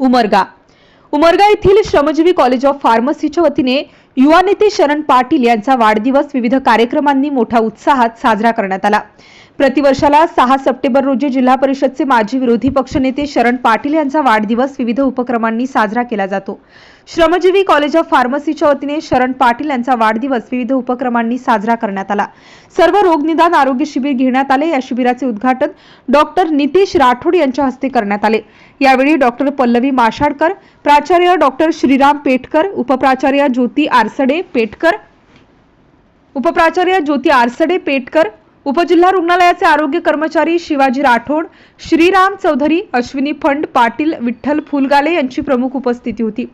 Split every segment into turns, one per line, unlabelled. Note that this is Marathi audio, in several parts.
उमरगा. उमरगा येथील श्रमजीवी कॉलेज ऑफ फार्मसीच्या वतीने युवा नेते शरण पाटील यांचा वाढदिवस विविध कार्यक्रमांनी मोठ्या उत्साहात साजरा करण्यात आला. प्रतिवर्षाला सहा सप्टेंबर रोजी जिल्हा परिषदचे माजी विरोधी पक्षनेते शरण पाटील यांचा वाढदिवस विविध उपक्रमांनी साजरा केला जातो. श्रमजीवी कॉलेज ऑफ फार्मसीच्या वतीने शरण पाटील यांचा वाढदिवस विविध उपक्रमांनी साजरा करण्यात आला. सर्व रोगनिदान आरोग्य शिबिर घेण्यात आले. या शिबिराचे उद्घाटन डॉक्टर नितीश राठोड यांच्या हस्ते करण्यात आले. यावेळी डॉक्टर पल्लवी माशाडकर प्राचार्य डॉक्टर श्रीराम पेटकर उपप्राचार्य ज्योती आरसडे पेटकर उपप्राचार्य ज्योती आरसडे पेटकर उपजिल्हा रुग्णालयाचे आरोग्य कर्मचारी शिवाजी राठोड श्रीराम चौधरी अश्विनी फंड पाटील विठ्ठल फुलगाले यांची प्रमुख उपस्थिती होती.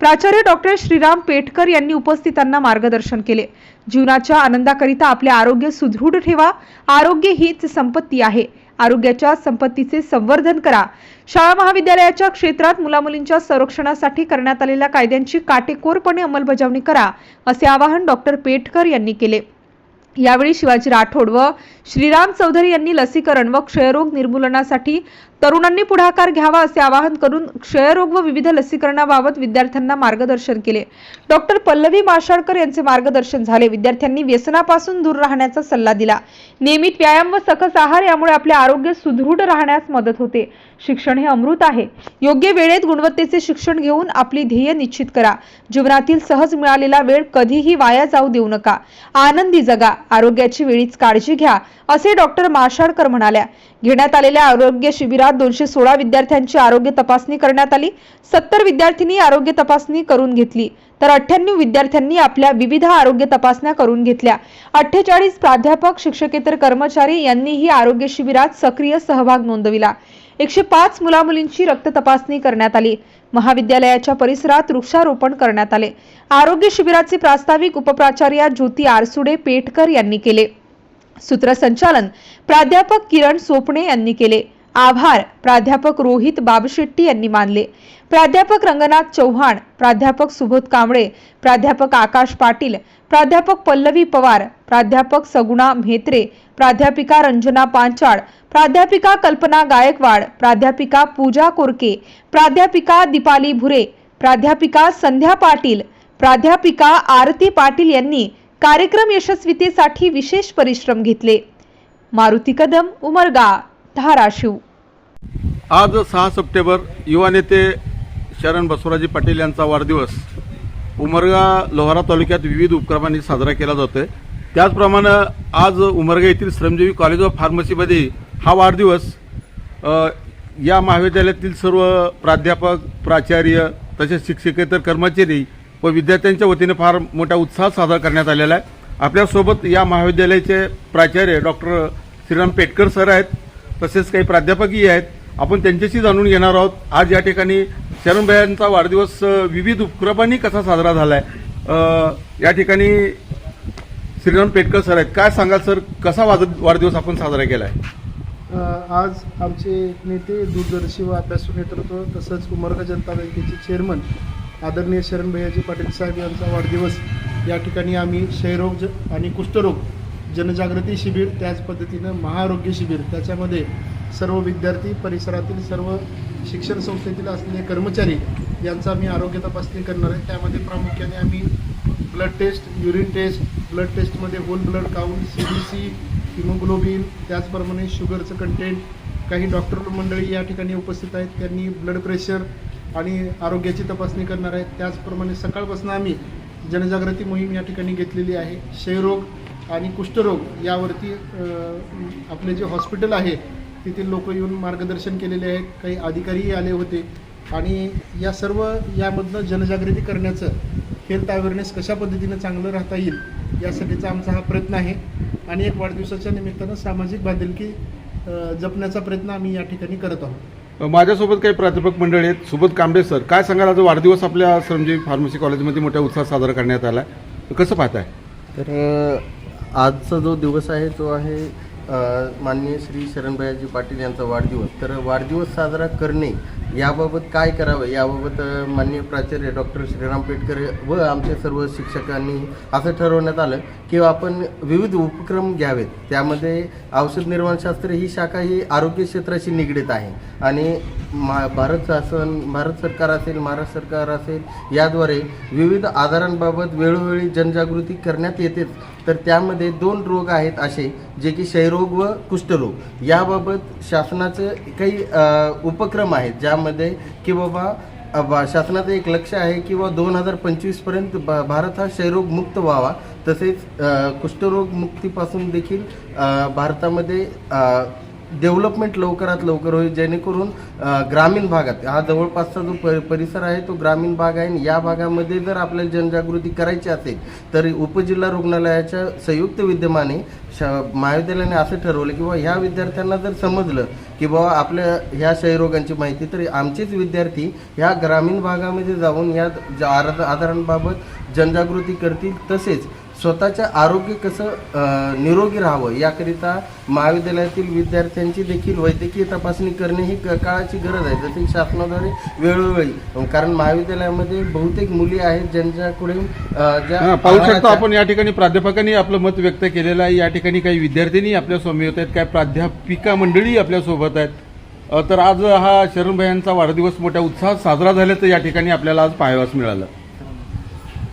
प्राचार्य डॉक्टर श्रीराम पेठकर यांनी उपस्थितांना मार्गदर्शन केले. जीवनाच्या आनंदाकरिता आपले आरोग्य सुदृढ ठेवा. आरोग्य हीच संपत्ती आहे. आरोग्याच्या संपत्तीचे संवर्धन करा. शाळा महाविद्यालयाच्या क्षेत्रात मुलामुलींच्या संरक्षणासाठी करण्यात आलेल्या कायद्यांची काटेकोरपणे अंमलबजावणी करा असे आवाहन डॉक्टर पेठकर यांनी केले. यावेळी शिवाजी राठोड व श्रीराम चौधरी यांनी लसीकरण व क्षयरोग निर्मूलनासाठी तरुणांनी पुढाकार घ्यावा असे आवाहन करून क्षयरोग व विविध लसीकरणाबाबत विद्यार्थ्यांना मार्गदर्शन केले. डॉक्टर पल्लवी माशाळकर यांचे मार्गदर्शन झाले. विद्यार्थ्यांनी व्यसनापासून दूर राहण्याचा सल्ला दिला. नियमित व्यायाम व सकस आहार यामुळे आपले आरोग्य सुदृढ राहण्यास मदत होते. शिक्षण हे अमृत आहे. योग्य वेळेत गुणवत्तेचे शिक्षण घेऊन आपली ध्येय निश्चित करा. जीवनातील सहज मिळालेला वेळ कधीही वाया जाऊ देऊ नका. आनंदी जगा. आरोग्याची वेळीच काळजी घ्या असे डॉक्टर माशाळकर म्हणाल्या. घेण्यात आलेल्या आरोग्य शिबिरात दोनशे सोळा विद्यार्थ्यांची आरोग्य तपासणी करण्यात आली. सत्तर विद्यार्थ्यांनी आरोग्य तपासणी करून घेतली. तर अठ्ठ्याण्णव विद्यार्थ्यांनी आपल्या विविध आरोग्य तपासण्या करून घेतल्या. अठ्ठेचाळीस प्राध्यापक शिक्षकेतर कर्मचारी यांनीही आरोग्य शिबिरात सक्रिय सहभाग नोंदविला. एकशे पाच मुलामुलींची रक्त तपासणी करण्यात आली. महाविद्यालयाच्या परिसरात वृक्षारोपण करण्यात आले. आरोग्य शिबिराचे प्रास्ताविक उपप्राचार्या ज्योती आरसुडे पेटकर यांनी केले. सूत्रसंचालन प्राध्यापक किरण सोपणे यांनी केले. आभार प्राध्यापक रोहित बाबशेट्टी यांनी मानले. प्राध्यापक रंगनाथ चव्हाण प्राध्यापक सुबोध कांबळे प्राध्यापक आकाश पाटील प्राध्यापक पल्लवी पवार प्राध्यापक सगुणा म्हेत्रे प्राध्यापिका रंजना पांचाळ प्राध्यापिका कल्पना गायकवाड प्राध्यापिका पूजा कोरके प्राध्यापिका दीपाली भुरे प्राध्यापिका संध्या पाटील प्राध्यापिका आरती पाटील यांनी कार्यक्रम यशस्वीतेसाठी विशेष परिश्रम घेतले. मारुती कदम उमरगा धाराशिव.
आज सहा सप्टेंबर युवा नेते शरण बसवराजी पाटील यांचा वाढदिवस. उमरगा लोहारा तालुक्यात विविध उपक्रमांनी साजरा केला जातोय. त्याचप्रमाणे आज उमरगा येथील श्रमजीवी कॉलेज ऑफ फार्मसीमध्ये हा वाढदिवस या महाविद्यालयातील सर्व प्राध्यापक प्राचार्य तसेच शिक्षकेतर कर्मचारी व विद्यार्थ्यांच्या वतीने फार मोठ्या उत्साहात साजरा करण्यात आलेला आहे. आपल्यासोबत या महाविद्यालयाचे प्राचार्य डॉक्टर श्रीराम पेटकर सर आहेत. तसेच काही प्राध्यापकही आहेत. आपण त्यांच्याशी जाणून घेणार आहोत. आज या ठिकाणी शरणभाईंचा वाढदिवस विविध उपक्रमांनी कसा साजरा झालाय? आहे या ठिकाणी श्रीराम पेटकर सर आहेत. काय सांगाल सर? कसा वाद- वाढदिवस आपण साजरा केलाय?
आहे आज आमचे नेते दूरदर्शी व अभ्यासू नेतृत्व तसंच उमरगा जनता बँकेचे चेअरमन आदरणीय शरण भैयाजी पाटील साहेब यांचा वाढदिवस. या ठिकाणी आम्ही क्षयरोग आणि कुष्ठरोग जनजागृती शिबिर त्याच पद्धतीनं महाआरोग्य शिबिर त्याच्यामध्ये सर्व विद्यार्थी परिसरातील सर्व शिक्षण संस्थेतील असलेले कर्मचारी यांचा आम्ही आरोग्य तपासणी करणार आहे. त्यामध्ये प्रामुख्याने आम्ही blood test urine test blood टेस्टमध्ये whole blood count C B C haemoglobin त्याचप्रमाणे शुगरचं कंटेंट काही डॉक्टर मंडळी या ठिकाणी उपस्थित आहेत. त्यांनी ब्लड प्रेशर आणि आरोग्याची तपासणी करणार आहेत. त्याचप्रमाणे सकाळपासून आम्ही जनजागृती मोहीम या ठिकाणी घेतलेली आहे. क्षयरोग आणि कुष्ठरोग यावरती आपले जे हॉस्पिटल आहे तेथील लोक येऊन मार्गदर्शन केलेले आहेत काही अधिकारीही आले होते. आणि या सर्व यामधनं जनजागृती करण्याचं हेल्थ अवेअरनेस कशा पद्धतीनं चांगलं राहता येईल यासाठीचा आमचा हा प्रयत्न आहे. आणि एक वाढदिवसाच्या निमित्तानं सामाजिक बांधिलकी जपण्याचा प्रयत्न आम्ही या ठिकाणी करत आहोत.
माझ्यासोबत काही प्राध्यापक मंडळी आहेत. सुबोध कांबळे सर काय सांगाल? आज वाढदिवस आपल्या श्रमजीवी फार्मसी कॉलेजमध्ये मोठ्या उत्साहात साजरा करण्यात आला कसं पाहताय?
तर आजचा जो दिवस आहे तो आहे माननीय श्री शरणभयाजी पाटील यांचा वाढदिवस. तर वाढदिवस साजरा करणे याबाबत काय करावं? याबाबत माननीय प्राचार्य डॉक्टर श्रीराम पेटकर व आमच्या सर्व शिक्षकांनी असं ठरवण्यात आलं की आपण विविध उपक्रम घ्यावेत. त्यामध्ये औषध निर्माणशास्त्र ही शाखा ही आरोग्य क्षेत्राशी निगडीत आहे. आणि मा भारत शासन भारत सरकार असेल महाराष्ट्र सरकार असेल याद्वारे विविध आजारांबाबत वेळोवेळी जनजागृती करण्यात येतेच. तर त्यामध्ये दोन रोग आहेत असे जे की क्षयरोग व कुष्ठरोग. याबाबत शासनाचे काही उपक्रम आहेत ज्या त्यामध्ये की बाबा शासनाचं एक लक्ष आहे की बा दोन हजार पंचवीसपर्यंत ब भारत हा क्षयरोग मुक्त व्हावा. तसेच कुष्ठरोगमुक्तीपासून कुष्ठरोग मुक्तीपासून देखील भारतामध्ये डेव्हलपमेंट लवकरात लवकर होईल जेणेकरून ग्रामीण भागात हा जवळपासचा जो परिसर आहे तो ग्रामीण भाग आहे आणि या भागामध्ये जर आपल्याला जनजागृती करायची असेल तर उपजिल्हा रुग्णालयाच्या संयुक्त विद्यमाने श महाविद्यालयाने असं ठरवलं की बाबा ह्या विद्यार्थ्यांना जर समजलं की बाबा आपल्या ह्या क्षयरोगांची माहिती तर आमचेच विद्यार्थी ह्या ग्रामीण भागामध्ये जाऊन या ज- आजारांबाबत जनजागृती करतील तसेच स्वतःचं आरोग्य कसं निरोगी राहावं याकरिता महाविद्यालयातील विद्यार्थ्यांची देखील वैद्यकीय तपासणी करणे ही काळाची गरज आहे. जसे शासनाद्वारे वेळोवेळी कारण महाविद्यालयामध्ये बहुतेक मुली आहेत ज्यांच्याकडे ज्या
पाहू शकतो आपण या ठिकाणी प्राध्यापकांनी आपलं मत व्यक्त केलेलं आहे. या ठिकाणी काही विद्यार्थिनी आपल्यासमोर आहेत काही प्राध्यापिका मंडळी आपल्यासोबत आहेत. तर आज हा शरणभाई यांचा वाढदिवस मोठ्या उत्साहात साजरा झाल्याचं या ठिकाणी आपल्याला आज पाहावयास मिळालं.